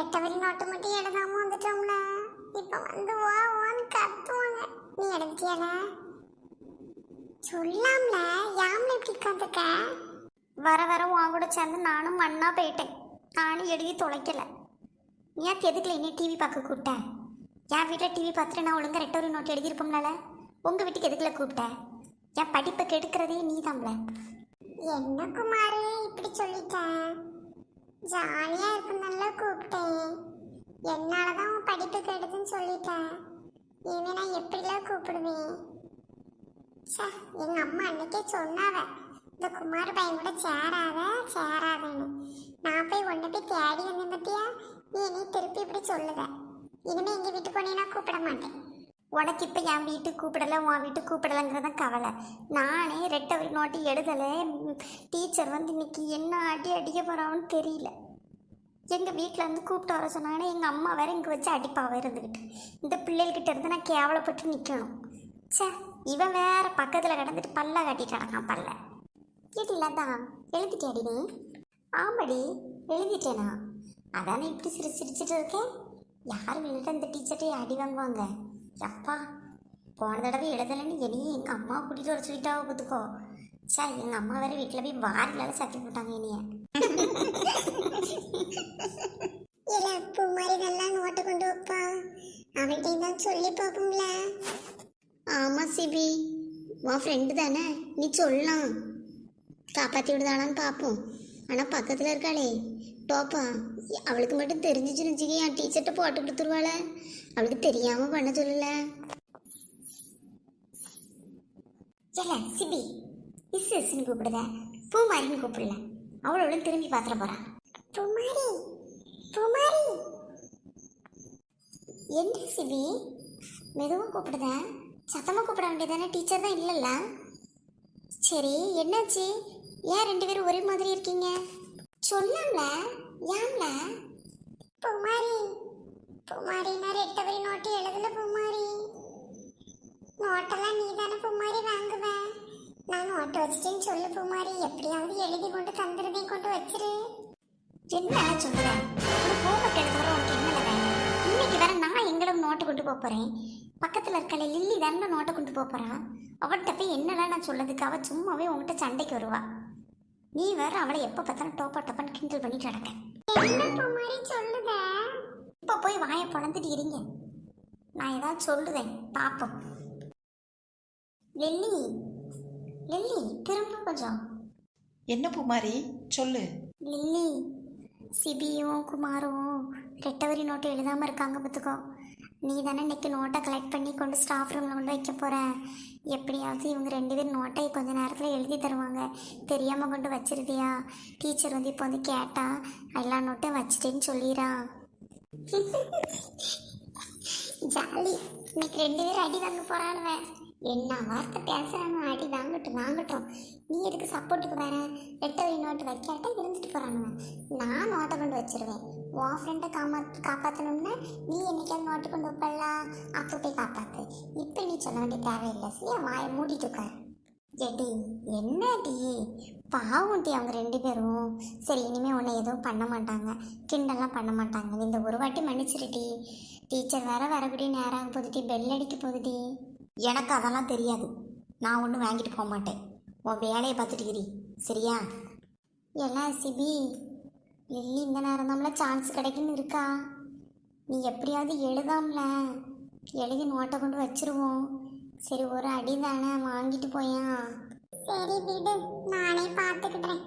கெட்டவரி note மட்டும் எழுதாம வந்துட்டோம்ல. இப்ப வந்து வா வான்னு கத்துவாங்க. நீ எழுதிட்டியால சொல்லாம்ல யாம்ல இப்படி உட்காந்துக்க வர வர உன் கூட சேர்ந்து நானும் மண்ணா போயிட்டேன். நானும் எழுதி தொலைக்கல. ஏன் எதுக்குல இனி டிவி பார்க்க கூப்பிட்டேன் என் வீட்டில் டிவி பார்த்துட்டு நான் ஒழுங்கா ரெட்டை ஒரு நோட் எழுதியிருப்போம்னால? உங்கள் வீட்டுக்கு எதுக்குல கூப்பிட்டேன் என் படிப்பை கெடுக்கிறதே நீ தான்ல என்ன குமாரே இப்படி சொல்லிட்டேன் ஜாலியா இருக்கணும்ல கூப்பிட்டேன். என்னாலதான் உன் படிப்பு கெடுதுன்னு சொல்லிட்டேன். இனிமே நான் எப்படிலாம் கூப்பிடுவேன்? ச்சே எங்க அம்மா அன்னைக்கே சொன்னாவ இந்த குமார் பையன் கூட சேராத சேராத நான் போய் ஒன்றை போய் தேடி வந்தேன் பத்தியா நீ என்னை திருப்பி இப்படி சொல்லுத இனிமே எங்க வீட்டுக்கு போனீங்கன்னா கூப்பிட மாட்டேன் உனக்கு இப்போ என் வீட்டுக்கு கூப்பிடலை உன் வீட்டுக்கு கூப்பிடலைங்கிறதான் கவலை. நானே ரெட்டை நோட்டு எழுதலை. டீச்சர் வந்து இன்னைக்கு என்ன அடி அடிக்க போகிறான்னு தெரியல. எங்கள் வீட்டில் இருந்து கூப்பிட்டு வர சொன்னாங்கன்னா எங்கள் அம்மா வேற இங்கே வச்சு அடிப்பாவை இருந்துக்கிட்டு இந்த பிள்ளைகிட்ட இருந்து நான் கேவலப்பட்டு நிற்கணும் ச்சே இவன் வேற பக்கத்தில் கிடந்துட்டு பல்ல கட்டிட்டு நடக்கான் பல்ல. கேட்டில தான் அடி நீ? ஆமாடி எழுதிட்டேனா? அதானே இப்படி சிரி சிரிச்சிட்டு இருக்கேன். யார் விழுந்து இந்த டீச்சர்ட்டே அடி வாங்குவாங்க? அப்பா போன தடவை எழுதலைன்னு என்னையும் எங்கள் அம்மா கூட்டிகிட்டு வர சொல்லிட்டா பார்த்துக்கோ சே எங்கள் அம்மா வேற வீட்டில் போய் வாரிலால சட்டி போட்டாங்க என்னைய. இல்ல பூ மாதிரி நல்லா நோட்டு கொண்டு வைப்பா. அவன்கிட்ட தான் சொல்லி பார்ப்போம்ல. ஆமாம் சிபி. உன் ஃப்ரெண்டு தானே? நீ சொல்லலாம். காப்பாற்றி விடுதானான்னு பார்ப்போம். ஆனால் பக்கத்தில் இருக்காளே. டோப்பா அவளுக்கு மட்டும் தெரிஞ்சிச்சுன்னு வச்சுக்கி என் டீச்சர்கிட்ட போட்டு கொடுத்துருவாள? அவளுக்கு தெரியாமல் பண்ண சொல்லல. இல்ல சிபி இஸ் இஸ்ன்னு கூப்பிடுத. பூ மாதிரின்னு கூப்பிடல அவளோட திரும்பி பார்த்துட போறா. பூமாரி பூமாரி. என்ன சிபி? மெதுவாக கூப்பிடுத. சத்தமாக கூப்பிட வேண்டியதானே? டீச்சர் தான் இல்லைல்ல. சரி என்னாச்சு? ஏன் ரெண்டு பேரும் ஒரே மாதிரி இருக்கீங்க? சொல்லாம்ல ஏன்ல பூமாரி. பூமாரி நான் ரெட்டவரி நோட்டு எழுதல பூமாரி. நோட்டெல்லாம் நீ தானே பூமாரி வாங்குவ? நான் நோட்டு வச்சிட்டேன்னு சொல்லு பூமாரி. எப்படியாவது எழுதி கொண்டு தந்துருதையும் கொண்டு வச்சிரு. என்ன சொல்லுறேன் ஒரு ஹோம்ஒர்க் எழுதுற உனக்கு என்ன வேணும் இன்னைக்கு வேற நான் எங்களுக்கு நோட்டு கொண்டு போக போகிறேன் பக்கத்தில் இருக்கல லில்லி தானே நோட்டை கொண்டு போக போறா. அவள்கிட்ட போய் என்னலாம் நான் சொல்லதுக்கு அவள் சும்மாவே உன்கிட்ட சண்டைக்கு வருவா. நீ வேற அவளை எப்போ பார்த்தாலும் டோப்பா டப்பான்னு கிண்டல் பண்ணிட்டு சொல்லுத? இப்போ போய் வாயை பொழந்துட்டு இருங்க. நான் ஏதாவது சொல்லுதேன். பார்ப்போம் லெல்லி லெல்லி திரும்ப கொஞ்சம். என்ன பூமாரி சொல்லு. லில்லி சிபியும் குமாரும் ரெட்டவரி நோட்டு எழுதாமல் இருக்காங்க பார்த்துக்கோ நீ தானே இன்னைக்கு நோட்டை கலெக்ட் பண்ணி கொண்டு ஸ்டாஃப் ரூமில் கொண்டு வைக்க போகிற எப்படியாவது இவங்க ரெண்டு பேரும் நோட்டை கொஞ்ச நேரத்தில் எழுதி தருவாங்க. தெரியாமல் கொண்டு வச்சிருதியா? டீச்சர் வந்து இப்போ வந்து கேட்டா எல்லா நோட்டும் வச்சிட்டேன்னு சொல்லிடுறா ஜாலி. இன்னைக்கு ரெண்டு பேரும் அடி வாங்க போகிறானுவேன் என்ன வார்த்தை பேசுறானு அடி வாங்கட்டும் வாங்கட்டும். நீ எதுக்கு சப்போர்ட்டுக்கு வேற ரெட்டை நோட்டு வைக்காட்டா இருந்துட்டு போகிறானுங்க நான் நோட்டை கொண்டு வச்சிருவேன். உன் ஃப்ரெண்டை காமா காப்பாற்றணும்னா நீ என்னைக்காவது நோட்டு கொண்டு வைப்பல அப்போ போய் காப்பாற்று இப்போ நீ சொல்ல வேண்டிய தேவையில்லை. சரியா? வாயை மூடிட்டு உட்கார். எடி என்னடி? பாவம்டி அவங்க ரெண்டு பேரும். சரி இனிமேல் உன்னை எதுவும் பண்ண மாட்டாங்க. கிண்டெல்லாம் பண்ண மாட்டாங்க. இந்த ஒரு வாட்டி மன்னிச்சிருடி டீச்சர் வேற வரக்கூடிய நேரம் ஆக பெல் அடிக்க போகுதுடி எனக்கு அதெல்லாம் தெரியாது. நான் ஒன்றும் வாங்கிட்டு போக மாட்டேன். உன் வேலையை பார்த்துட்டு சரியா? எல்லாம் சிபி லில்லி இந்த நேரம் நம்மள சான்ஸ் கிடைக்குன்னு இருக்கா? நீ எப்படியாவது எழுதாம்ல. எழுதி நோட்டை கொண்டு வச்சிருவோம். சரி ஒரு அடி தானே வாங்கிட்டு போயா சரி விடு. நானே பார்த்துக்கிட்டேன்